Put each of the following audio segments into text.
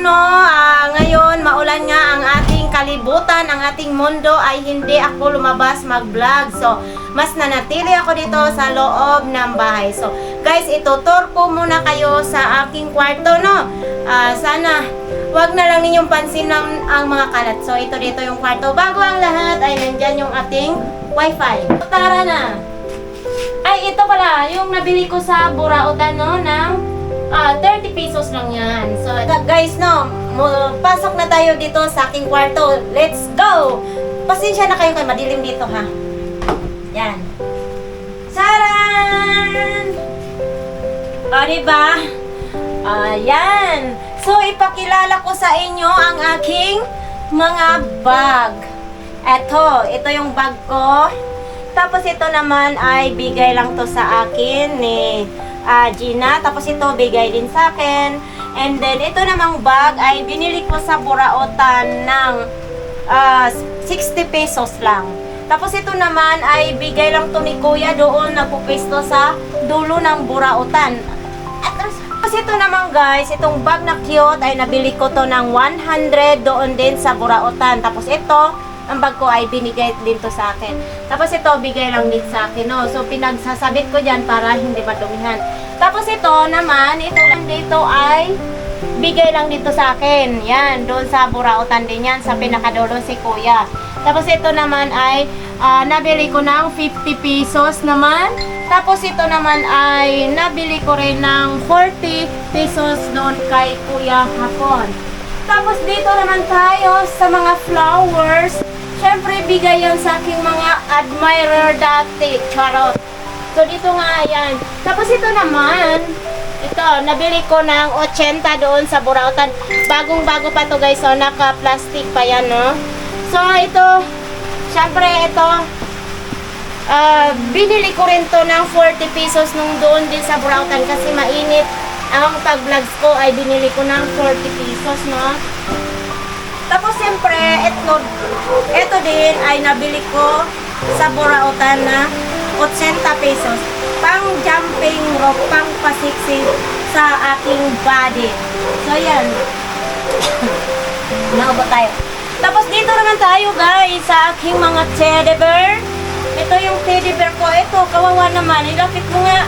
no, ah, ngayon maulan nga ang ating kalibutan, ang ating mundo ay hindi ako lumabas mag-vlog. So, mas nanatili ako dito sa loob ng bahay. So, guys, itutur ko muna kayo sa aking kwarto, no? Ah, sana wag na lang ninyong pansin ng, ang mga kalat. So, ito dito yung kwarto. Bago ang lahat ay nandyan yung ating wifi. Tara na! Ay, ito pala, yung nabili ko sa Burautan, no, ng ah, 30 pesos lang yan. So, guys, no, pasok na tayo dito sa aking kwarto. Let's go! Pasensya na kayo kay madilim dito, ha? Yan. Saran! O, diba? Ayan. So, ipakilala ko sa inyo ang aking mga bag. Eto, ito yung bag ko. Tapos ito naman ay bigay lang to sa akin ni ah, Gina. Tapos ito bigay din sa akin. And then ito namang bag ay binili ko sa Buraotan ng ah, 60 pesos lang. Tapos ito naman ay bigay lang to ni Kuya doon nagpupesto sa dulo ng Burautan. At tapos ito naman guys, itong bag na cute ay nabili ko to ng 100 doon din sa Burautan. Tapos ito, ang bag ko ay binigay din to sa akin. Tapos ito, bigay lang din sa akin. No? So, pinagsasabit ko dyan para hindi madumihan. Tapos ito naman, ito lang dito ay bigay lang dito sa akin. Yan, doon sa Burautan din yan, sa pinakadulo si Kuya. Tapos ito naman ay ah, nabili ko ng 50 pesos naman. Tapos ito naman ay nabili ko rin ng 40 pesos doon kay Kuya Hapon. Tapos dito naman tayo sa mga flowers. Siyempre, bigay yan sa aking mga admirer dati. Charot. So, dito nga yan. Tapos ito naman, ito, nabili ko ng 80 doon sa Burautan. Bagong-bago pa to guys. So, naka-plastic pa yan, no? So, ito, syempre, ito, ah, binili ko rin to ng 40 pesos nung doon din sa Burautan kasi mainit. Ang pag-vlogs ko ay binili ko ng 40 pesos, no? Tapos, siyempre, ito, ito din ay nabili ko sa Burautan na 80 pesos. Pang jumping rope, pang pasiksi sa aking body. So, yan. Naubo tayo. Tapos dito naman tayo guys sa aking mga teddy bear. Ito yung teddy bear ko. Ito, kawawa naman. Ilapit mo nga.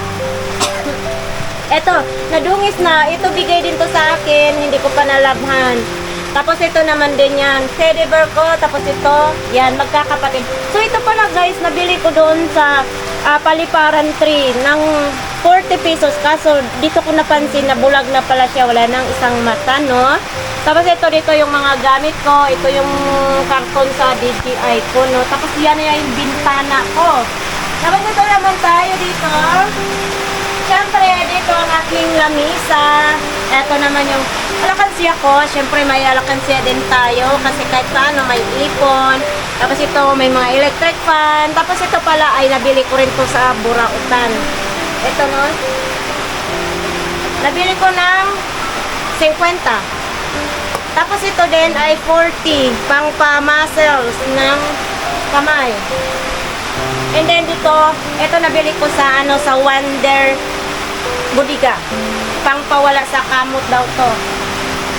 Ito, nadungis na. Ito bigay din to sa akin. Hindi ko pa nalabhan. Tapos ito naman din yan. Teddy bear ko. Tapos ito, yan, magkakapatid. So ito pala guys, nabili ko doon sa ah, paliparan tree ng 40 pesos. Kaso dito ko napansin na bulag na pala siya. Wala nang isang mata, no? Tapos ito dito yung mga gamit ko. Ito yung karton sa DJI ko, no? Tapos yan na yung bintana ko. Tapos ito naman tayo dito. Siyempre, dito ang aking lamisa. Ito naman yung alakansiya ko. Siyempre, may alakansiya din tayo. Kasi kahit paano, may ipon. Tapos ito, may mga electric fan. Tapos ito pala ay nabili ko rin to sa Burautan. Ito, no? Nabili ko ng 50. Tapos ito din ay 40 pang pa-muscles ng kamay. And then dito, ito nabili ko sa ano sa Wonder Budiga. Pang pawala sa kamot daw to.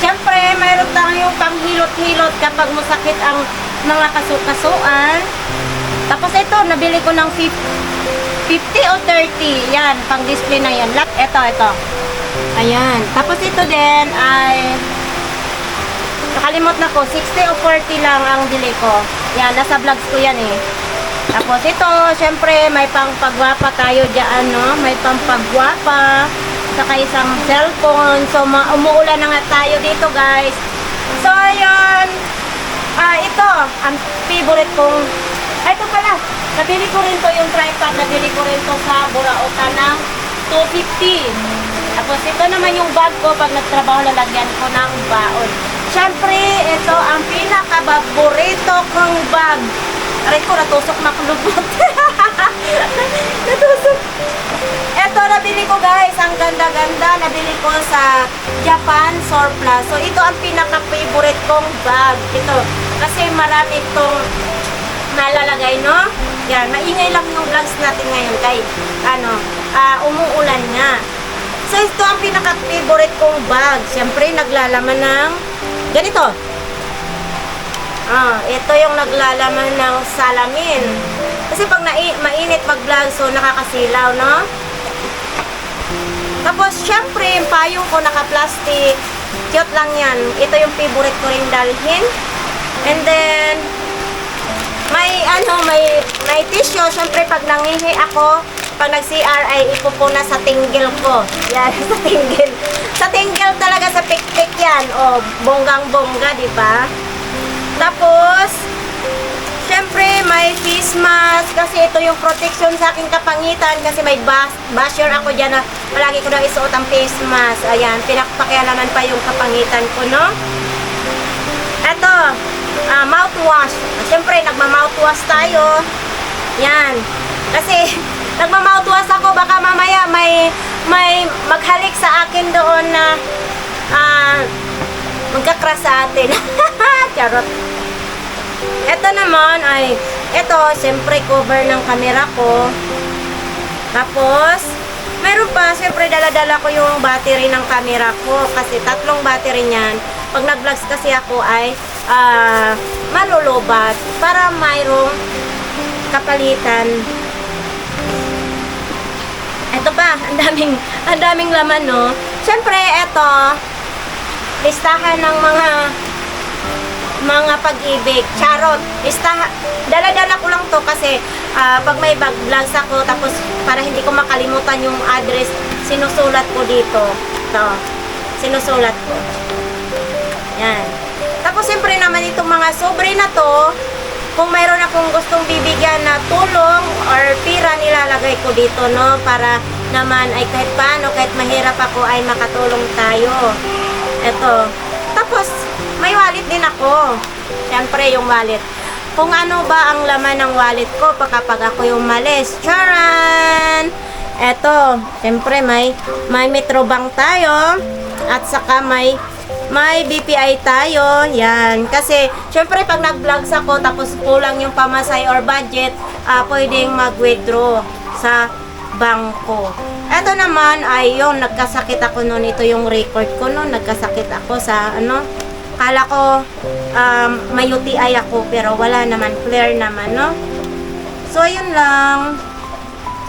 Siyempre, mayroon tayong panghilot-hilot kapag masakit ang mga kasukasuan. Tapos ito, nabili ko ng 50, 50 o 30. Yan, pang display na yan. Ito, ito. Ayan. Tapos ito din ay Nakalimot na ko, 60 o 40 lang ang bili ko. Yan, nasa vlogs ko yan eh. Tapos ito, syempre, may pangpagwapa tayo dyan, no? May pampagwapa. Saka isang cellphone. So, umuulan na nga tayo dito, guys. So, ayun. Ah, ito, ang favorite kong... Ay, ito pala. Nabili ko rin to yung tripod. Nabili ko rin to sa Buraota ng 250. Tapos ito naman yung bag ko pag nagtrabaho lalagyan ko ng baon. Siyempre, ito ang pinaka-paborito kong bag. Aray ko, natusok makulubot. natusok. Ito, nabili ko guys. Ang ganda-ganda. Nabili ko sa Japan Surplus. So, ito ang pinaka-favorite kong bag. Ito. Kasi marami itong nalalagay, no? Yan, maingay lang yung vlogs natin ngayon kay, ano, ah, umuulan nga. So, ito ang pinaka-favorite kong bag. Siyempre, naglalaman ng ganito. Ah, ito yung naglalaman ng salamin. Kasi pag nai- mainit mag-vlog, so nakakasilaw, no? Tapos, syempre, yung payong ko naka-plastic. Cute lang yan. Ito yung favorite ko rin dalhin. And then, may ano, may may tissue. Syempre, pag nangihi ako, pag nag-CR ay ipupuna sa tinggil ko. Yan, sa tinggil. Sa tinggil talaga, sa pikpik yan. O, bonggang-bongga, di ba? Tapos, syempre, may face mask. Kasi ito yung protection sa aking kapangitan. Kasi may bas basher ako dyan na palagi ko na isuot ang face mask. Ayan, pinakpakialaman pa yung kapangitan ko, no? Ito, ah, mouthwash. Siyempre, nagma-mouthwash tayo. Yan. Kasi, nagma-mouthwash ako, baka mamaya may, may maghalik sa akin doon na ah, magkakras sa atin. Charot. Ito naman ay, ito, siyempre, cover ng camera ko. Tapos, meron pa, siyempre, dala-dala ko yung battery ng camera ko. Kasi tatlong battery niyan. Pag nag-vlogs kasi ako ay ah, malulubat para mayroong kapalitan. Ito pa, ang daming, ang daming laman, no? Siyempre, ito, listahan ng mga mga pag-ibig. Charot. Lista, dala-dala ko lang to kasi ah, pag may bag vlogs ako tapos para hindi ko makalimutan yung address, sinusulat ko dito. To. Sinusulat ko. Yan. Tapos siyempre naman itong mga sobre na to, kung mayroon akong gustong bibigyan na tulong or pira nilalagay ko dito no para naman ay kahit paano kahit mahirap ako ay makatulong tayo. Ito. Tapos may wallet din ako. Siyempre yung wallet. Kung ano ba ang laman ng wallet ko kapag ako yung malis. Charan! Eto, siyempre may may Metrobank tayo at saka may may BPI tayo. Yan. Kasi, syempre, pag nag-vlogs ako, tapos kulang yung pamasay or budget, ah, pwedeng mag-withdraw sa bangko. Ito naman ay yung nagkasakit ako noon. Ito yung record ko noon. Nagkasakit ako sa ano. Kala ko um, may UTI ako pero wala naman. Clear naman, no? So, yun lang.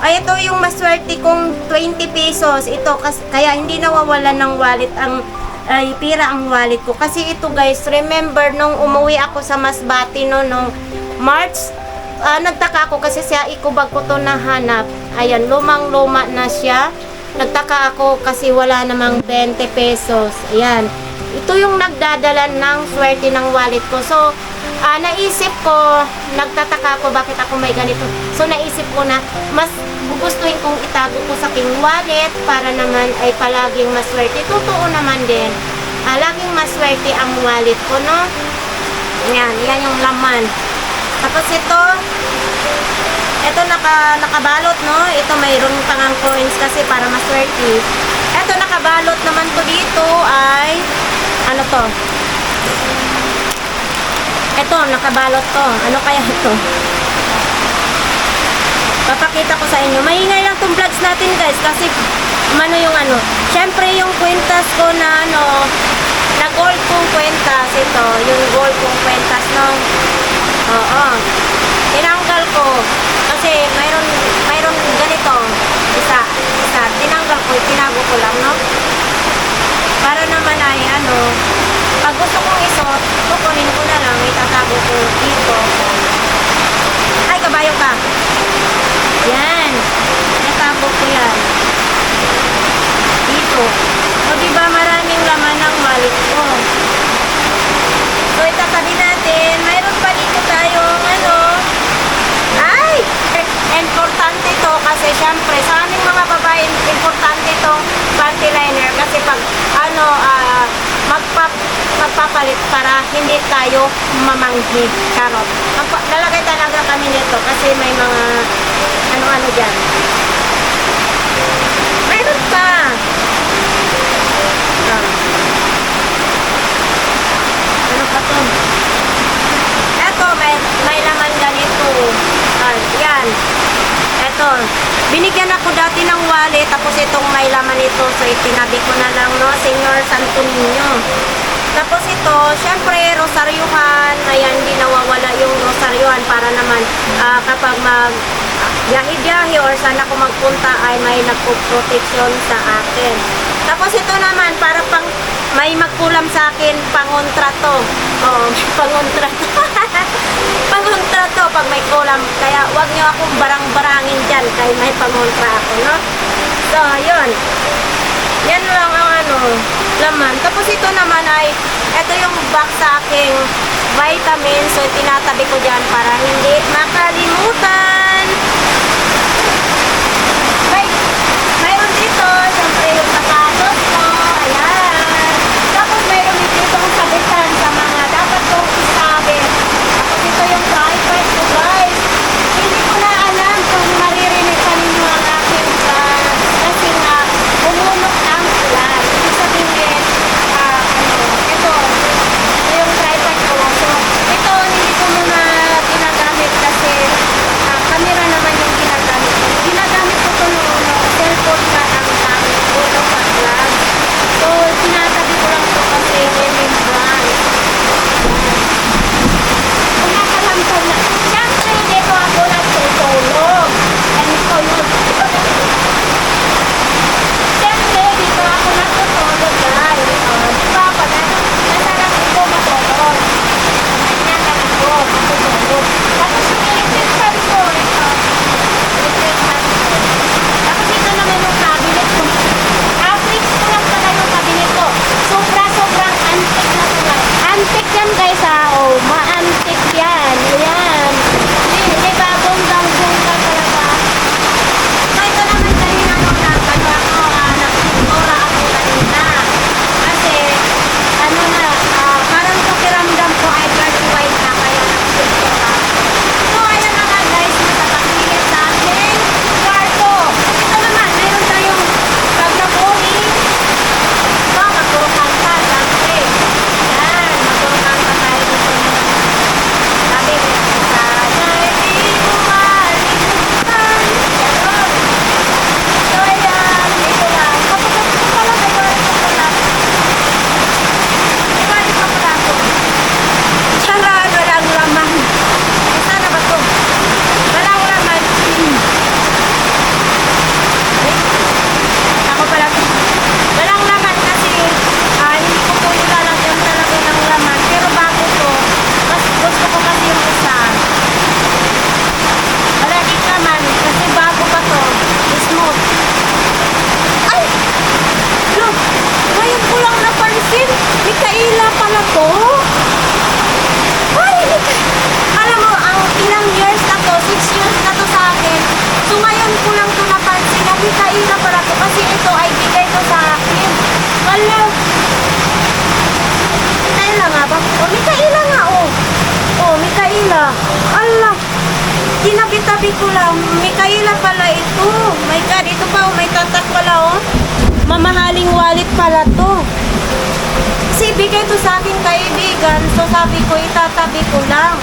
Ay, ito yung maswerte kong 20 pesos. Ito, kas, kaya hindi nawawalan ng wallet ang ay pira ang wallet ko. Kasi ito guys, remember nung umuwi ako sa Masbati no, nung March, ah, nagtaka ako kasi siya ikubag ko to nahanap. Ayan, lumang-luma na siya. Nagtaka ako kasi wala namang 20 pesos. Ayan. Ito yung nagdadala ng swerte ng wallet ko. So, ah, naisip ko, nagtataka ako bakit ako may ganito. So, naisip ko na mas gugustuhin kong itago ko sa king wallet para naman ay palaging maswerte. Totoo naman din. Ah, laging maswerte ang wallet ko, no? Yan, yan yung laman. Tapos ito, ito naka, nakabalot, no? Ito mayroon pang coins kasi para maswerte. Ito nakabalot naman ko dito ay, ano to? Ito, nakabalot to. Ano kaya ito? Papakita ko sa inyo. Maingay lang tong vlogs natin guys kasi ano yung ano. Syempre yung kwentas ko na ano, na gold kong kwentas ito. Yung gold kong kwentas no. Oo. Tinanggal ko kasi mayroon mayroon ganito. Isa, isa. Tinanggal ko, tinago ko lang no. Para naman ay ano, pag gusto kong isuot, kukunin ko na lang, itatago ko dito. Ay, kabayo ka. Yan. Natago ko yan. Dito. O, diba maraming laman ng wallet ko. So, itatabi natin. Mayroon pa dito tayong ano. Ay! Importante to kasi syempre sa aming mga babae, importante to panty liner kasi pag ano, ah, magpap magpapalit para hindi tayo mamanghi. Charot. Magpa- lalagay talaga kami nito kasi may mga ano-ano dyan. Meron pa. Ah. Ano pa to? Eto, may, may laman ganito. Ah, yan. Eto. Binigyan ako dati ng wallet, tapos itong may laman ito, so itinabi ko na lang, no? Senyor Santo Niño. Tapos ito, syempre, rosaryuhan, ayan, hindi nawawala yung rosaryuhan para naman ah, kapag mag biyahe-biyahe or saan ako magpunta ay may nagpo-protection sa akin. Tapos ito naman, para pang may magkulam sa akin, pangontrato. Oo, pangontrato. pangontrato pag may kulam. Kaya wag niyo akong barang-barangin dyan kaya may pangontra ako, no? So, yun. Yan lang ang ano, laman. Tapos ito naman ay, ito yung box sa aking vitamin. So, tinatabi ko dyan para hindi makalimutan. Tinabi-tabi ko lang. Mikaela pala ito. My God, ito pa, oh, may tatak pala, oh. Mamahaling wallet pala to. Kasi bigay to sa aking kaibigan. So sabi ko, itatabi ko lang.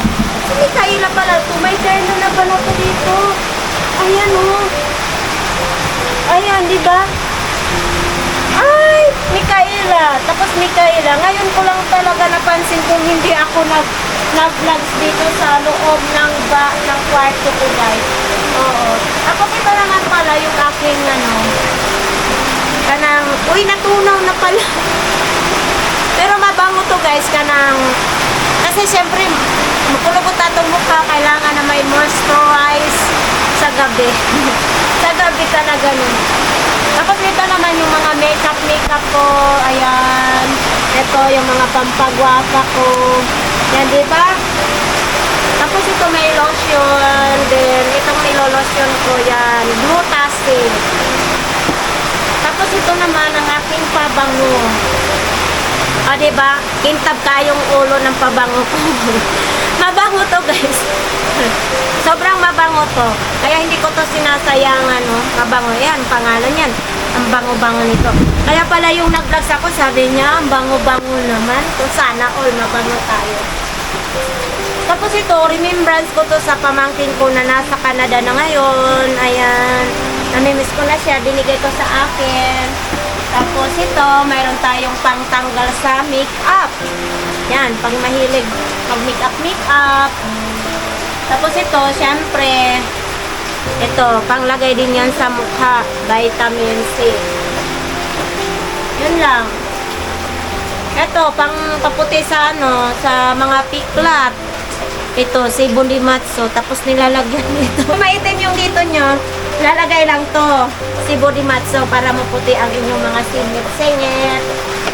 Si Mikaela pala to. May terno na pala to dito. Ayan, oh. Ayan, di ba? Ay, Mikaela. Tapos Mikaela, ngayon ko lang talaga napansin kung hindi ako nag nag-vlogs dito sa loob ng ba ng kwarto ko, guys. Oo. Tapos ito naman pala yung aking ano, kanang, uy, natunaw na pala. Pero mabango to, guys, kanang, kasi syempre, makulugot atong mukha, kailangan na may moisturize sa gabi. sa gabi talaga nun. Tapos ito naman yung mga makeup makeup ko. Ayan. Ito yung mga pampagwapa ko. Yan, di ba? Tapos ito may lotion. Then, itong nilolotion ko yan. Glutacid. Tapos ito naman ang aking pabango. O, di ba? Kintab kayong ulo ng pabango ko. mabango to, guys. Sobrang mabango to. Kaya hindi ko to sinasayang ano, mabango. Yan, pangalan yan. Ang bango-bango nito. Kaya pala yung nag-vlogs ako, sabi niya, ang bango-bango naman. Kung sana all mabango tayo. Tapos ito, remembrance ko to sa pamangkin ko na nasa Canada na ngayon. Ayan. Namimiss ko na siya. Binigay ko sa akin. Tapos ito, mayroon tayong pangtanggal sa makeup. Yan, pag mahilig mag-makeup, makeup. Tapos ito, syempre, ito, panglagay din yan sa mukha. Vitamin C. Yun lang. Ito, pang paputi sa ano, sa mga piklat. Ito, si Bulimatso. Tapos nilalagyan nito. Kung maitim yung dito nyo, lalagay lang to. Si Bulimatso para maputi ang inyong mga singit-singit.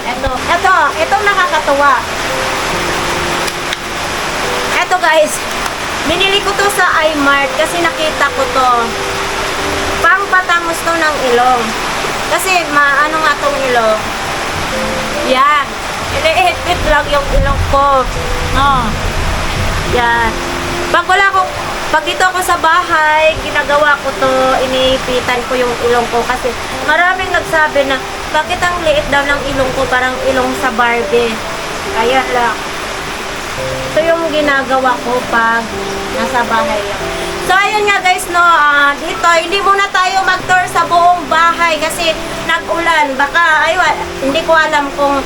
Ito, ito, itong nakakatuwa. Ito guys, binili ko to sa iMart kasi nakita ko to. Pang patangos to ng ilong. Kasi maano nga tong ilong. Yan. Iniihit lang yung ilong ko. Oh. Yan. Pag wala ko, pag dito ako sa bahay, ginagawa ko to, iniipitan ko yung ilong ko kasi maraming nagsabi na bakit ang liit daw ng ilong ko parang ilong sa Barbie. Kaya lang. Ito yung ginagawa ko pag nasa bahay lang. So, ayun nga guys, no, ah, dito, hindi muna tayo mag-tour sa buong bahay kasi nag-ulan. Baka, ayun, hindi ko alam kung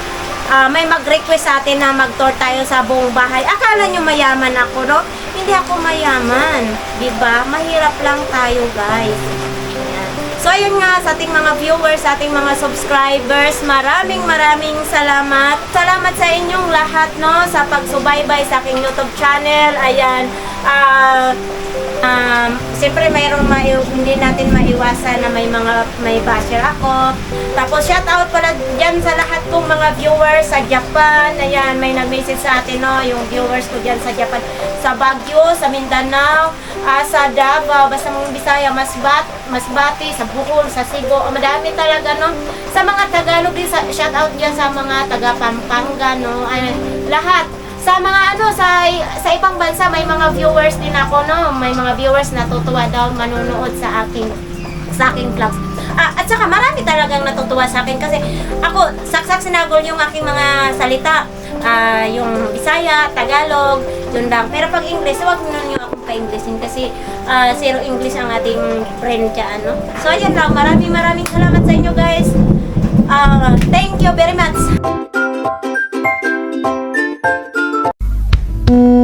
ah, may mag-request sa atin na mag-tour tayo sa buong bahay. Akala nyo mayaman ako, no? Hindi ako mayaman. 'di ba? Mahirap lang tayo, guys. So, ayun nga sa ating mga viewers, sa ating mga subscribers, maraming maraming salamat. Salamat sa inyong lahat, no, sa pagsubaybay sa aking YouTube channel. Ayan, ah, um, siyempre mayroong mai hindi natin maiwasan na may mga may basher ako. Tapos shout out pala dyan sa lahat kong mga viewers sa Japan. Ayan, may nag-message sa atin no, yung viewers ko dyan sa Japan. Sa Baguio, sa Mindanao, ah, sa Davao, basta mga Bisaya, Masbat, Masbati, sa Bohol, sa Cebu. Ah, madami talaga no. Sa mga Tagalog din, sa, shout out dyan sa mga taga Pampanga no. Ay, lahat sa mga ano sa sa ibang bansa may mga viewers din ako no? May mga viewers na natutuwa daw manonood sa aking sa aking vlogs ah, at saka marami talagang natutuwa sa akin kasi ako saksak sinagol yung aking mga salita. Ah, yung Bisaya, Tagalog yun lang. Pero pag English wag na niyo akong pa-Englishin kasi ah, zero English ang ating friend dyan no? So ayun lang. Maraming maraming salamat sa inyo guys. Ah, thank you very much Thank you